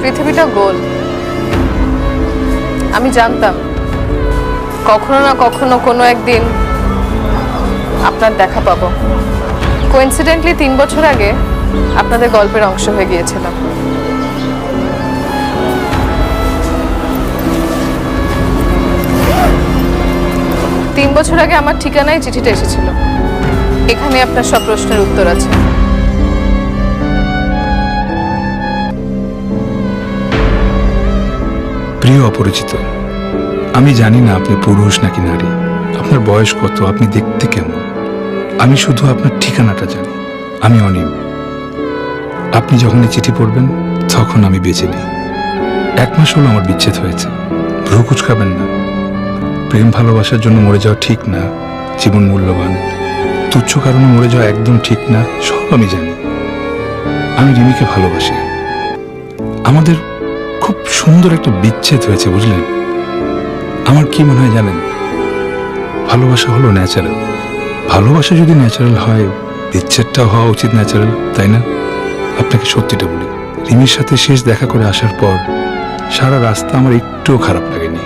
পৃথিবীটা গোল। আমি জানতাম, কখনো না কখনো কোনো একদিন আপনার দেখা পাবো। কোইন্সিডেন্টলি তিন বছর আগে আপনাদের গল্পের অংশ হয়ে গিয়েছিলাম। তিন বছর আগে আমার ঠিকানায় চিঠিটা এসেছিল। এখানে আপনার সব প্রশ্নের উত্তর আছে। প্রিয় অপরিচিত। আমি জানি না আপনি পুরুষ নাকি নারী। আপনার বয়স কত, আপনি দেখতে কেমন? আমি শুধু আপনার ঠিকানাটা জানি। আমি অনিম। আপনি যখন চিঠি পড়বেন, তখন আমি বেঁচে নিই। এক মাস হলো আমার বিচ্ছেদ হয়েছে। ভ্রু কুচকাবেন না। প্রেম ভালোবাসার জন্য মরে যাওয়া ঠিক না। জীবন মূল্যবান। তুচ্ছ কারণে মরে যাওয়া একদম ঠিক না, সব আমি জানি। আমি রিমিকে ভালোবাসি। আমাদের খুব সুন্দর একটা বিচ্ছেদ হয়েছে, বুঝলেন? আমার কি মনে হয় জানেন? ভালোবাসা হলো ন্যাচারাল ভালোবাসা যদি ন্যাচারাল হয়, বিচ্ছেদটাও হওয়া উচিত ন্যাচারাল তাই না? আপনাকে সত্যিটা বলি, রিমির সাথে শেষ দেখা করে আসার পর সারা রাস্তা আমার একটুও খারাপ লাগেনি।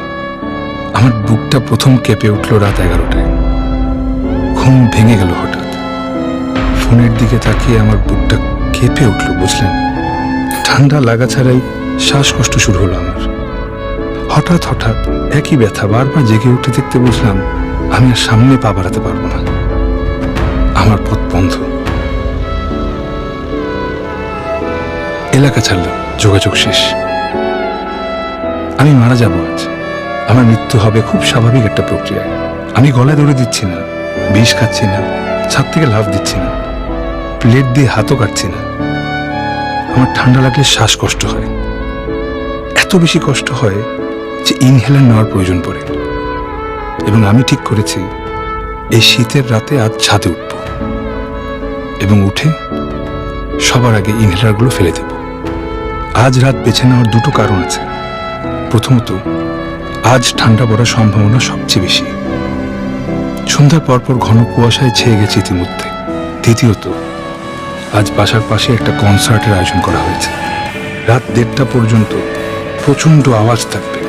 আমার বুকটা প্রথম কেঁপে উঠল রাত এগারোটায়। ঘুম ভেঙে গেল হঠাৎ। ফোনের দিকে তাকিয়ে আমার বুকটা কেঁপে উঠল, বুঝলেন? ঠান্ডা লাগা ছাড়াই শ্বাসকষ্ট শুরু হলো আমার। হঠাৎ হঠাৎ একই ব্যথা বারবার জেগে উঠে দেখতে বুঝলাম আমি আর সামনে পা বাড়াতে পারব না। আমার পথ বন্ধ। এলাকা ছাড়লাম, যোগাযোগ শেষ। আমি মারা যাব আজ। আমার মৃত্যু হবে খুব স্বাভাবিক একটা প্রক্রিয়া আমি গলায় দৌড়ে দিচ্ছি না, বিষ খাচ্ছি না, ছাদ থেকে লাভ দিচ্ছি না, প্লেট দিয়ে হাতও কাটছি না। আমার ঠান্ডা লাগলে শ্বাসকষ্ট হয়। এত বেশি কষ্ট হয় যে ইনহেলার নেওয়ার প্রয়োজন পড়ে। এবং আমি ঠিক করেছি, এই শীতের রাতে আজ ছাদে উঠব এবং উঠে সবার আগে ইনহেলারগুলো ফেলে দেব। আজ রাত বেছে নেওয়ার দুটো কারণ আছে। প্রথমত, আজ ঠান্ডা পড়ার সম্ভাবনা সবচেয়ে বেশি। সন্ধ্যার পরপর ঘন কুয়াশায় ছেয়ে গেছে ইতিমধ্যে। দ্বিতীয়ত, আজ বাসার পাশে একটা কনসার্টের আয়োজন করা হয়েছে। রাত দেড়টা পর্যন্ত প্রচণ্ড আওয়াজ থাকবে।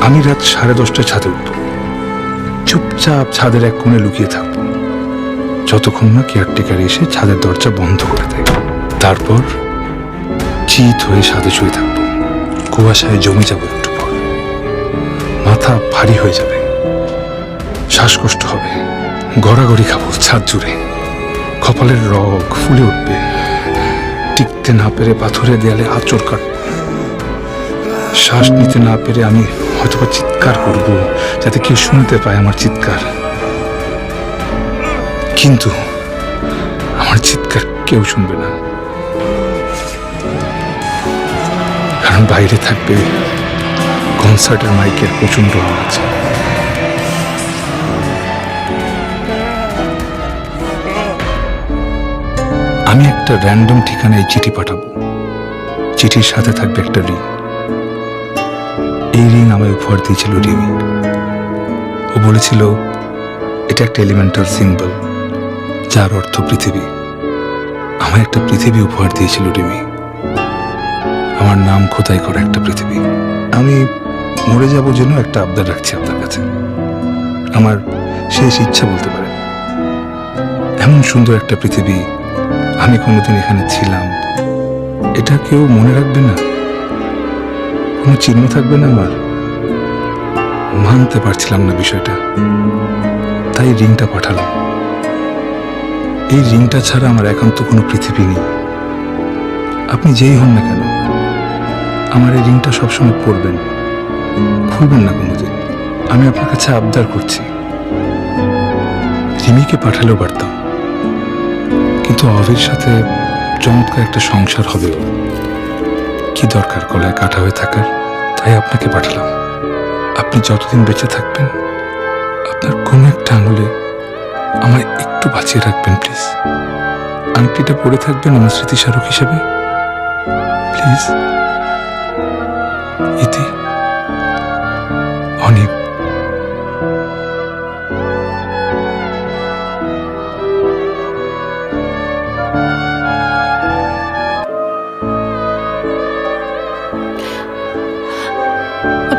আমি রাত সাড়ে দশটায় ছাদে উঠব। চুপচাপ ছাদের এক কোণে লুকিয়ে থাকব। যতক্ষণ না কেয়ারটেকার এসে ছাদের দরজা বন্ধ করে দেয়। তারপর চিত হয়ে ছাদে শুয়ে থাকব। কুয়াশায় জমে যাব একটু পর। মাথা ভারী হয়ে যাবে। শ্বাসকষ্ট হবে। গড়াগড়ি খাব ছাদ জুড়ে। কপালের রগ ফুলে উঠবে। টিকতে না পেরে পাথরের দেয়ালে আচর কাটব শ্বাস নিতে না পেরে আমি হয়তোবা চিৎকার করব, যাতে কেউ শুনতে পায় আমার চিৎকার। কিন্তু আমার চিৎকার কেউ শুনবে না। কারণ বাইরে থাকবে কনসার্টের মাইকের প্রচণ্ড আওয়াজ। আমি একটা র্যান্ডম ঠিকানায় চিঠি পাঠাবো। চিঠির সাথে থাকবে একটা রিং এই রিং আমায় উপহার দিয়েছিল রিমি। ও বলেছিল, এটা একটা এলিমেন্টাল সিম্বল যার অর্থ পৃথিবী। আমায় একটা পৃথিবী উপহার দিয়েছিল রিমি। আমার নাম খোদাই করা একটা পৃথিবী। আমি মরে যাব যেন একটা আবদার রাখছি আপনার কাছে। আমার শেষ ইচ্ছা বলতে পারেন। এমন সুন্দর একটা পৃথিবী আমি কোনোদিন এখানে ছিলাম। এটা কেউ মনে রাখবে না? কোনো চিহ্ন থাকবে না আমার? মানতে পারছিলাম না বিষয়টা। তাই রিংটা পাঠালাম। এই রিংটা ছাড়া আমার একান্ত কোনো পৃথিবী নেই। আপনি যেই হন না কেন, আমার এই রিংটা সবসময় পরবেন খুলবেন না কোনোদিন। আমি আপনার কাছে আবদার করছি। রিমিকে পাঠালেও পারতাম। কিন্তু অভির সাথে চমৎকার একটা সংসার হবে কি দরকার গলায় কাটা হয়ে থাকার? তাই আপনাকে পাঠালাম। আপনি যতদিন বেঁচে থাকবেন, আপনার কোনো একটা আঙুলে আমায় একটু বাঁচিয়ে রাখবেন, প্লিজ। আংটিটা পরে থাকবেন আমার স্মৃতিস্মারক হিসেবে। প্লিজ। ইতি, অনিক।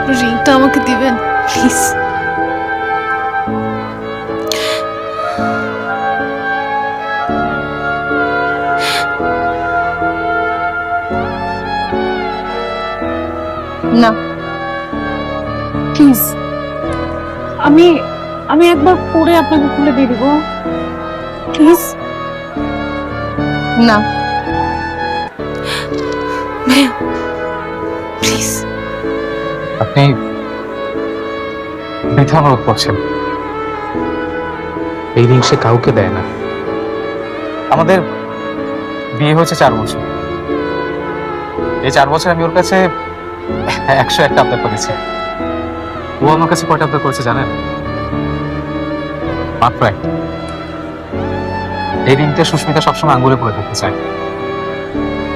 আপনার রিংটা আমাকে দিবেন, প্লিজ। না, প্লিজ। আমি আমি একবার পরে আপনাকে খুলে দিয়ে দিব। প্লিজ। না। প্লিজ। আপনি বৃথা অনুরোধ করছেন এই রিং সে কাউকে দেয় না। আমাদের বিয়ে হয়েছে চার বছর। এই চার বছর আমি ওর কাছে একশো একটা আবদার করেছি। ও আমার কাছে কয়টা আবদার করেছে জানেন? মাত্র একটা। এই রিংটা সুস্মিতা সবসময় আঙ্গুলে পরে থাকতে চায়।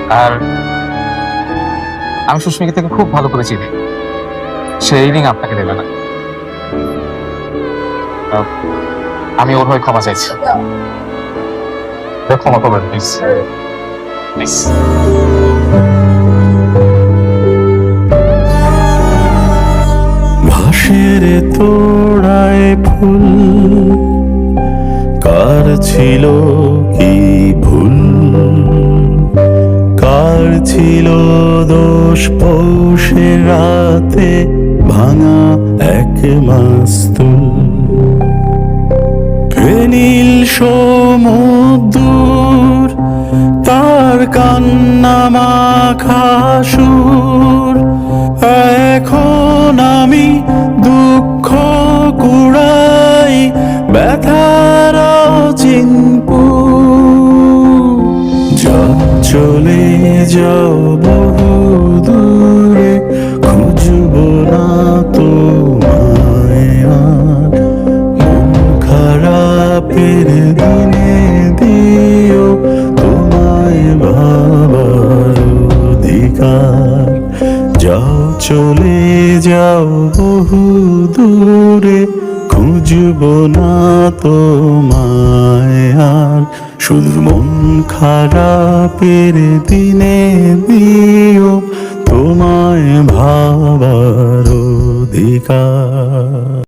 আর আমি সুস্মিতা থেকে খুব ভালো করে চিনি। সে এই রিং আপনাকে দেবে না। আমি ওর হয়ে ক্ষমা চাইছি। ক্ষমা করবেন প্লিজ প্লিজ ঘাসের তোড়ায় ফুল, কার ছিল কি ভুল? কার ছিল দোষ পৌষে রাতে ভাঙা এক মাস্তুল। ফেনীল সমুদ্র, তার কান্না মাখা সুর। এখন আমি দুঃখ কুড়াই ব্যথার চিনপু যাও চলে যাও চলে যাও বহু দূরে, খুঁজব না তোমায় আর। শুধু মন খারাপের দিনে দিও, তোমায় ভাবার অধিকার।